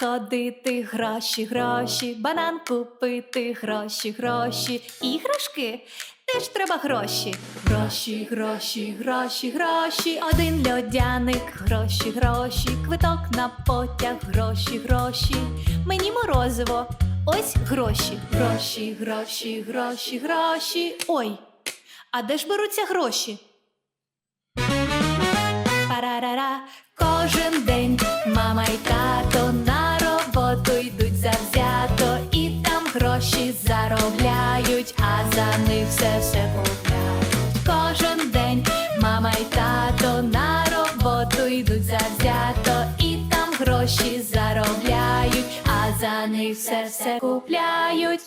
сходити, гроші, гроші, банан купити, гроші, гроші, іграшки. Теж треба гроші. Гроші, гроші, гроші, гроші. Один льодяник, гроші, гроші, квиток на потяг, гроші, гроші. Мені морозиво. Ось гроші, гроші, гроші, гроші, гроші. Ой, а де ж беруться гроші? Парарара, кожен день гроші заробляють, а за них все все купляють. Кожен день мама й тато на роботу йдуть завзято, і там гроші заробляють, а за них все все купляють.